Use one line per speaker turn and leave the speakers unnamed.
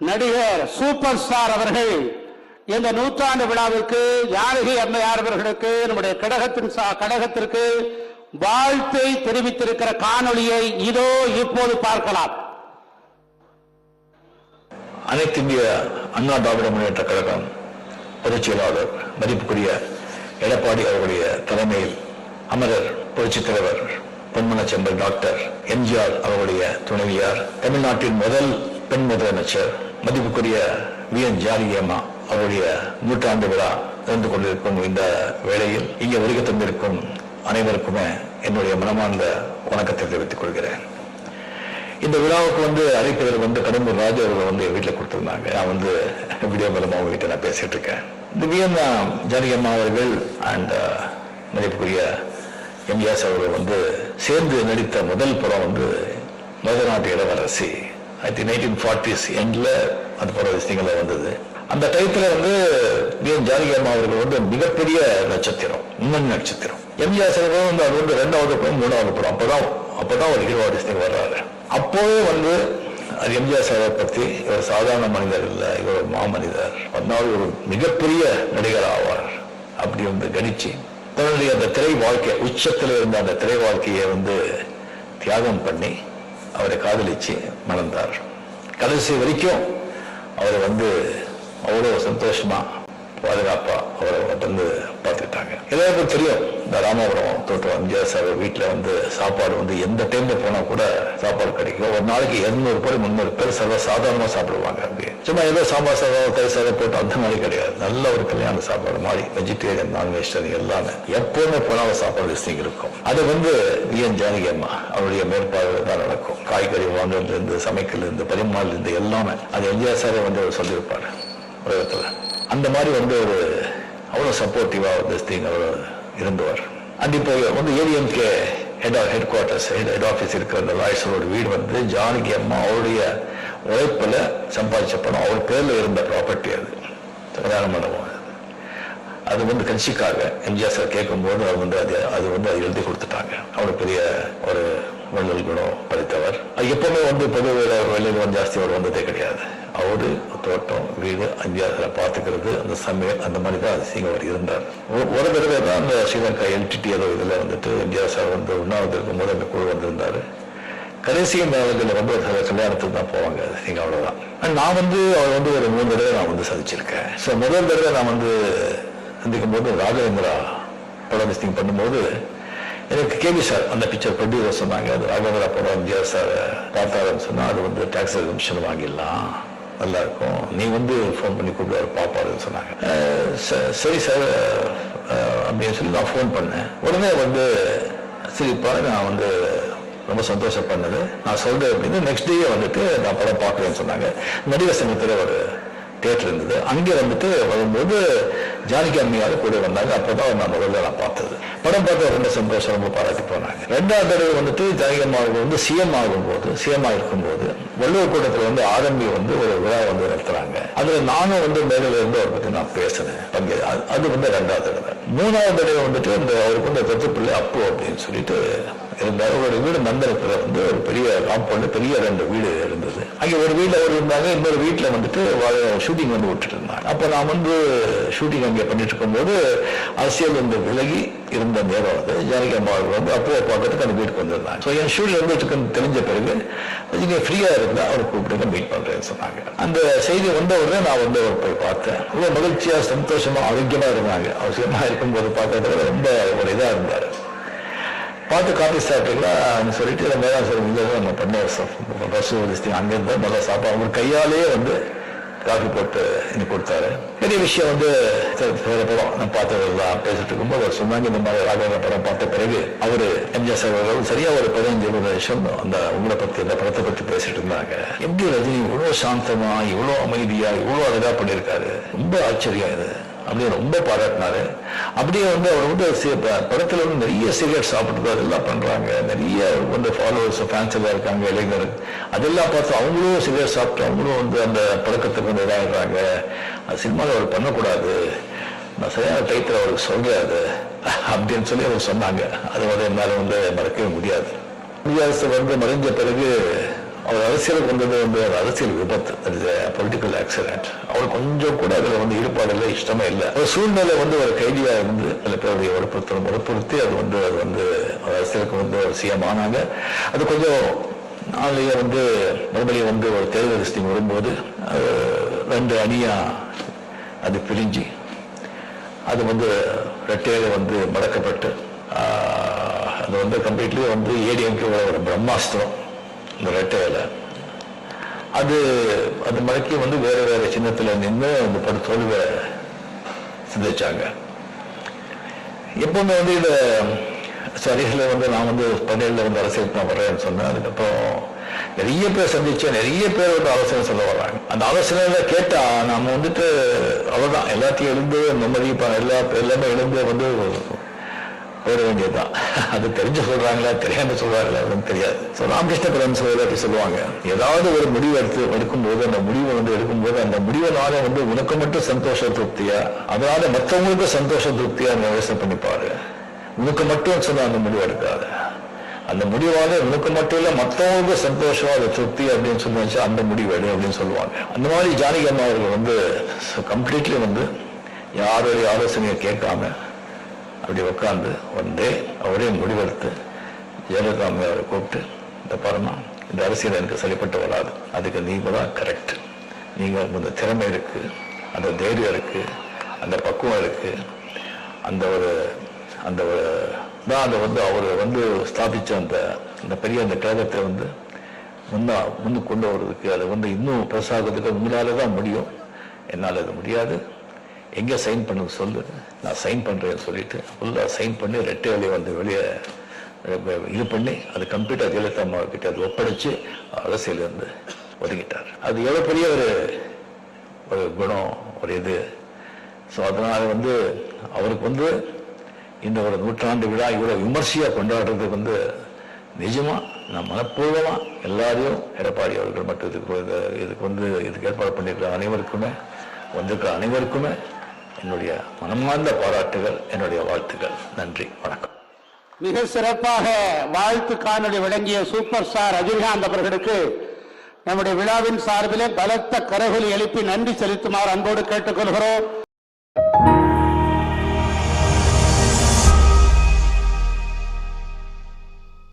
நடிகர் super star அவர்கள் இந்த நூற்றாண்டு விழாவிற்கு யானகி அம்மையார் அவர்களுக்கு நம்முடைய கடகத்தின் சா- கடகத்திற்கு வாழ்த்தை தெரிவித்திருக்கிற காணொலியை இதோ இப்போது பார்க்கலாம்.
அனைத்து இந்திய அண்ணா திராவிட முன்னேற்ற கழகம் பொதுச் செயலாளர் மதிப்புக்குரிய எடப்பாடி அவர்களுடைய தலைமையில் அமரர் புரட்சித் தலைவர் பொன்மனச்செம்பல் டாக்டர் எம்ஜிஆர் அவர்களுடைய துணைவியார் தமிழ்நாட்டின் முதல் பெண் முதலமைச்சர் மதிப்புக்குரிய வி என் ஜானகி அம்மா அவருடைய நூற்றாண்டு விழா நடந்து கொண்டிருக்கும் இந்த வேளையில் இங்கே வருகை தந்திருக்கும் அனைவருக்குமே என்னுடைய மனமார்ந்த வணக்கத்தை தெரிவித்துக் கொள்கிறேன். இந்த விழாவுக்கு வந்து அழைப்பவர் வந்து கடம்பூர் ராஜு அவர்கள் வந்து வீட்டில் கொடுத்துருந்தாங்க. நான் வந்து வீடியோ மூலமா உங்ககிட்ட நான் பேசிட்டு இருக்கேன். இந்த ஜானகியம்மா அவர்கள் அண்ட் மதிப்புக்குரிய எம்ஜிஎஸ் அவர்கள் வந்து சேர்ந்து நடித்த முதல் படம் வந்து மதுநாட்டு இளவரசி. ஐ திங்க் நைன்டீன் ஃபார்ட்டிஸ் எண்டில் அது போல விஷயங்கள் வந்தது. அந்த டயத்தில் வந்து வி. என். ஜானகி அம்மா அவர்கள் வந்து மிகப்பெரிய நட்சத்திரம் முன்னணி நட்சத்திரம். எம்ஜிஆர் அவர்கள் வந்து அது வந்து ரெண்டாவது படம் மூணாவது படம். அப்போதான் அப்பதான் ஒரு ஹீரோ ஆர்டிஸ்ட் வர்றாரு. அப்போவே வந்து அது எம்ஜிஆர் சாரை பற்றி இவர் சாதாரண மனிதர் இல்லை இவர் மாமனிதர். அதனால் ஒரு மிகப்பெரிய நடிகர் ஆவார். அப்படி வந்து கணிச்சு தன்னுடைய அந்த திரை வாழ்க்கை உச்சத்தில் இருந்த அந்த திரை வாழ்க்கையை வந்து தியாகம் பண்ணி அவரை காதலிச்சு மணந்தார் கடைசி வரைக்கும் அவரை வந்து அவ்வளோ சந்தோஷமா பாதுகாப்பா அவரை வந்து பார்த்துக்கிட்டாங்க. எல்லாருக்கும் தெரியும் இந்த ராமபுரம் தோட்டம் எம்ஜிஆர் சார் வீட்டில் வந்து சாப்பாடு வந்து எந்த டைமில் போனால் கூட சாப்பாடு கிடைக்கும். ஒரு நாளைக்கு இரநூறு பேர் முந்நூறு பேர் சர்வ சாதாரணமாக சாப்பிடுவாங்க அப்படி சும்மா ஏதோ சாம்பார் சாதம் கறி சாதம் போட்டு அந்த மாதிரி கிடையாது. நல்ல ஒரு கல்யாண சாப்பாடு மாதிரி வெஜிடேரியன் நான் வெஜிடேரியன் எல்லாமே. எப்போவுமே போனால் சாப்பாடு லிஸ்டிங் இருக்கும். அது வந்து வி என் ஜானகி அம்மா அவருடைய மேற்பார்வையில் தான் நடக்கும். காய்கறி வாங்குறதுலேருந்து சமைக்கிறதுலேருந்து பரிமாறிலிருந்து எல்லாமே. அது எம்ஜிஆர் சாரே வந்து அவர் சொல்லியிருப்பாரு உலகத்தில். அந்த மாதிரி வந்து ஒரு அவ்வளோ சப்போர்ட்டிவாக வந்து ஸ்திங் அவர் இருந்தவர். அண்ட் இப்போ வந்து ADMK head headquarters head head office இருக்கிற அந்த லாய்ஸரோட வீடு வந்து ஜானகி அம்மா அவருடைய உழைப்பில் சம்பாதிச்ச பணம். அவர் பேரில் இருந்த ப்ராப்பர்ட்டி அது. கல்யாண மண்டபம் அது. வந்து கட்சிக்காக எம்ஜிஆர் சார் கேட்கும்போது அது வந்து அது அது வந்து அது எழுதி கொடுத்துட்டாங்க. அவர் பெரிய ஒரு வள்ளல் குணம் படைத்தவர். அது எப்பவுமே வந்து பொது வெளியில் ஜாஸ்தி அவர் வந்ததே கிடையாது. அவரு தோட்டம் வீடு எம்ஜிஆர் பார்த்துக்கிறது அந்த சமையல் அந்த மாதிரி தான் அதிசயம் அவர் இருந்தார். ஒரு- தடவை தான் அந்த ஸ்ரீலங்கா எல்டிடி ஏதோ இதில் வந்துட்டு எம்ஜிஆர் சார் வந்து உண்ணாவது இருக்கும்போது அந்த குழு வந்திருந்தார். கடைசி நாளில் வந்து ஒரு கல்யாணத்துக்கு தான் போவாங்க நீங்க அவ்வளோதான் நான் வந்து அவர் வந்து ஒரு மூணு தடவை நான் வந்து சந்திச்சிருக்கேன். ஸோ முதல் தடவை நான் வந்து சந்திக்கும் போது ராகவேந்திரா படம் லிஸ்டிங் பண்ணும்போது எனக்கு கேபி சார் அந்த பிக்சர் ப்ரொடியூசர் சொன்னாங்க. அது ராகவேந்திரா படம் எம்ஜிஆர் சார் பார்த்தாருன்னு சொன்னால் அது வந்து டேக்ஸ் எக்ஸிபிஷன் வாங்கிடலாம். நல்லா இருக்கும். நீ வந்து ஃபோன் பண்ணி கூப்பிடுவார் பாப்பாருன்னு சொன்னாங்க. ச- சரி சார். அப்படின்னு சொல்லி நான் ஃபோன் பண்ணேன். உடனே வந்து சிரிப்பா நான் வந்து ரொம்ப சந்தோஷப்பட்டது. நான் சொல்றேன் அப்படின்னு நெக்ஸ்ட் டே வந்துட்டு நான் படம் பார்க்குறேன்னு சொன்னாங்க. நடிகர் சங்கத்தில் ஒரு தேட்டர் இருந்தது. அங்கே வந்துட்டு வரும்போது ஜானகி அம்மையார் கூட வந்தாங்க. அப்பதான் நான் முதல்ல நான் பார்த்தது. படம் பார்த்து ரொம்ப சந்தோஷம் ரொம்ப பாராட்டி போனாங்க. ரெண்டாவது தடவை வந்துட்டு ஜானகி அம்மா வந்து சிஎம் ஆகும்போது சிஎம் இருக்கும்போது வள்ளுவர் கூட்டத்தில் வந்து ஆரம்பி வந்து ஒரு விழா வந்து நடத்துறாங்க. அதுல நானும் வந்து மேலில் இருந்து அவரை பத்தி நான் பேசினேன் பங்கு அது- வந்து ரெண்டாவது தடவை. மூணாவது தடவை வந்துட்டு இந்த அவருக்கு வந்து தொத்து பிள்ளை அப்போ அப்படின்னு சொல்லிட்டு இருந்தார் ஒரு வீடு மந்திரத்தில் வந்து ஒரு பெரிய காம்பவுண்டு பெரிய ரெண்டு வீடு இருந்தது. அங்கே ஒரு வீட்டில் அவர் இருந்தாங்க இன்னொரு வீட்டில் வந்துட்டு ஷூட்டிங் வந்து விட்டுட்டு இருந்தாங்க. அப்போ நான் வந்து ஷூட்டிங் அங்கே பண்ணிட்டு இருக்கும்போது அரசியல் வந்து விலகி இருந்த நேரம் அது. ஜானகி அம்மா வந்து அப்போ பார்க்கறதுக்கு அந்த வீட்டுக்கு வந்திருந்தாங்க. ஸோ என் ஷூட்டிங் வந்து இருக்குன்னு தெரிஞ்ச பிறகு நீங்கள் ஃப்ரீயாக இருந்தால் அவர் கூப்பிட்டு மீட் பண்ணுறேன்னு சொன்னாங்க. அந்த செய்தி வந்த உடனே நான் வந்து அவர் போய் பார்த்தேன். ரொம்ப மகிழ்ச்சியாக சந்தோஷமாக ஆரோக்கியமாக இருந்தாங்க. அவசியமாக இருக்கும்போது பார்க்கறதுல ரொம்ப ஒரு இதாக இருந்தார். பார்த்து காஃபி சாப்பிட்டீங்களா? சொல்லிட்டு நம்ம தான் சார் இங்கே நம்ம பண்ண பஸ் லிஸ்டிங் அங்கேருந்து நல்லா சாப்பாடு. அவங்க கையாலே வந்து காஃபி போட்டு எனக்கு கொடுத்தாரு. பெரிய விஷயம் வந்து சரி, படம் நான் பார்த்ததெல்லாம் பேசிட்டு இருக்கும்போது அவர் சொன்னாங்க இந்த மாதிரி ராகவ படம் பார்த்த பிறகு அவர் எம்ஜிஆர் சார் அவர்கள் சரியா ஒரு பதினஞ்சு இருபது வருஷம் அந்த உங்களை பத்தி அந்த படத்தை பத்தி பேசிட்டு இருந்தாங்க. எப்படி ரஜினி இவ்வளவு சாந்தமா இவ்வளவு அமைதியா இவ்வளவு அழகா பண்ணியிருக்காரு? ரொம்ப ஆச்சரியம் இது. அப்படின்னு ரொம்ப பாராட்டினாரு. அப்படியே வந்து அவர் வந்து படத்தில் வந்து நிறைய சிகரெட் சாப்பிட்டு அதெல்லாம் பண்ணுறாங்க நிறைய வந்து ஃபாலோவர்ஸ் ஃபேன்ஸ் எல்லாம் இருக்காங்க இளைஞர். அதெல்லாம் பார்த்து அவங்களும் சிகரெட் சாப்பிட்டு அவங்களும் வந்து அந்த பழக்கத்துக்கு வந்து இதாகிடுறாங்க அது சினிமாவில் அவர் பண்ணக்கூடாது. நான் சரியான டைத்தில் அவருக்கு சொல்றேன் அப்படின்னு சொல்லி அவர் சொன்னாங்க. அது வந்து என்னால் வந்து மறக்கவே முடியாது. குடியரசு வந்து மறைஞ்ச பிறகு அவர் அரசியலுக்கு வந்தது வந்து ஒரு அரசியல் விபத்து. பொலிட்டிக்கல் ஆக்சிடென்ட் அவர் கொஞ்சம் கூட அதில் வந்து ஈடுபாடு இல்லை இஷ்டமே இல்லை. ஒரு சூழ்நிலை வந்து ஒரு கைதியா இருந்து சில பேருடைய வற்புறுத்தல் வற்புறுத்தி அது வந்து அது வந்து அரசியலுக்கு வந்து ஒரு சிஎம் ஆனாங்க. அது கொஞ்சம் நாளைய வந்து மறுபடியும் வந்து ஒரு தேர்தல் லிஸ்டிங் வரும்போது ரெண்டு அணியா அது பிரிஞ்சு அது வந்து ரெட்டையில வந்து மடக்கப்பட்டு அது வந்து கம்ப்ளீட்லி வந்து ஏடிஎம்கே ஒரு பிரம்மாஸ்திரம். இந்த ரெட்டையில அது அது மடக்கி வந்து வேற வேற சின்னத்துல நின்று அந்த படு சிந்திச்சாங்க. எப்பவுமே வந்து இதை சரிகளை வந்து நான் வந்து பன்னெண்டுல வந்து அரசியலுக்கு நான் வரேன்னு சொன்னேன். அதுக்கப்புறம் நிறைய பேர் சந்திச்சேன். நிறைய பேர் வந்து ஆலோசனை சொல்ல வர்றாங்க. அந்த ஆலோசனையில கேட்டா நாம வந்துட்டு அவ்வளவுதான். எல்லாத்தையும் எழுந்து நிம்மதி எல்லா எல்லாமே எழுந்து வந்து போயிட வேண்டியதுதான். அது தெரிஞ்சு சொல்றாங்களா தெரியாம சொல்றாங்களா அப்படின்னு தெரியாது. ஸோ ராமகிருஷ்ண பரமசிவ அப்படி சொல்லுவாங்க ஏதாவது ஒரு முடிவு எடுத்து எடுக்கும்போது அந்த முடிவை வந்து எடுக்கும்போது அந்த முடிவனால வந்து உனக்கு மட்டும் சந்தோஷ திருப்தியா? அதனால மற்றவங்களுக்கும் சந்தோஷ திருப்தியா நீ யோசனை பண்ணிப்பாரு உனக்கு மட்டும் சொன்னா அந்த முடிவு எடுக்காத. அந்த முடிவால உனக்கு மட்டும் இல்ல மற்றவங்களுக்கு சந்தோஷம் அது திருப்தி அப்படின்னு சொல்லி வச்சு அந்த முடிவு எடு அப்படின்னு சொல்லுவாங்க. அந்த மாதிரி ஜானகி அம்மா அவர்கள் வந்து கம்ப்ளீட்லி வந்து யாரோட ஆலோசனையை கேட்காம அப்படி உட்காந்து வந்து அவரே முடிவெடுத்து ஜெயலலிதா அவரை கூப்பிட்டு இந்த பரமா இந்த அரசியல் எனக்கு சரிப்பட்டு வராது. அதுக்கு நீங்கள் தான் கரெக்ட் நீங்கள் இந்த திறமை இருக்குது அந்த தைரியம் இருக்குது அந்த பக்குவம் இருக்குது அந்த ஒரு அந்த ஒரு தான் அதை வந்து அவர் வந்து ஸ்தாபித்த அந்த அந்த பெரிய அந்த கழகத்தை வந்து முன்னா முன்னு கொண்டு வர்றதுக்கு அதை வந்து இன்னும் பெருசாகிறதுக்கு உங்களால் தான் முடியும். என்னால் அது முடியாது. எங்கே சைன் பண்ண சொல்லு. நான் சைன் பண்ணுறேன்னு சொல்லிட்டு ஃபுல்லாக சைன் பண்ணி ரெட்டை வழியை வந்து வெளியே இது பண்ணி அது கம்ப்யூட்டர் ஜெயலலிதா அம்மா கிட்ட அது ஒப்படைச்சு அரசியல் வந்து ஒதுங்கிட்டார் அது எவ்வளோ பெரிய ஒரு ஒரு குணம் ஒரு இது. ஸோ அதனால் வந்து அவருக்கு வந்து இந்த ஒரு நூற்றாண்டு விழா இவ்வளோ விமர்சையாக கொண்டாடுறதுக்கு வந்து நிஜமாக நான் மனப்பூர்வமாக எல்லாரையும் எடப்பாடி அவர்கள் மட்டும் இதுக்கு இதுக்கு வந்து இதுக்கு ஏற்பாடு பண்ணியிருக்கிற அனைவருக்குமே வந்திருக்கிற அனைவருக்குமே என்னுடைய மனமார்ந்த பாராட்டுகள் என்னுடைய வாழ்த்துக்கள் நன்றி வணக்கம்.
மிக சிறப்பாக வாழ்த்து காணொலி வழங்கிய சூப்பர் ஸ்டார் ரஜினிகாந்த் அவர்களுக்கு நம்முடைய விழாவின் சார்பிலே பலத்த கரகொலி எழுப்பி நன்றி செலுத்துமாறு அன்போடு கேட்டுக்கொள்கிறோம்.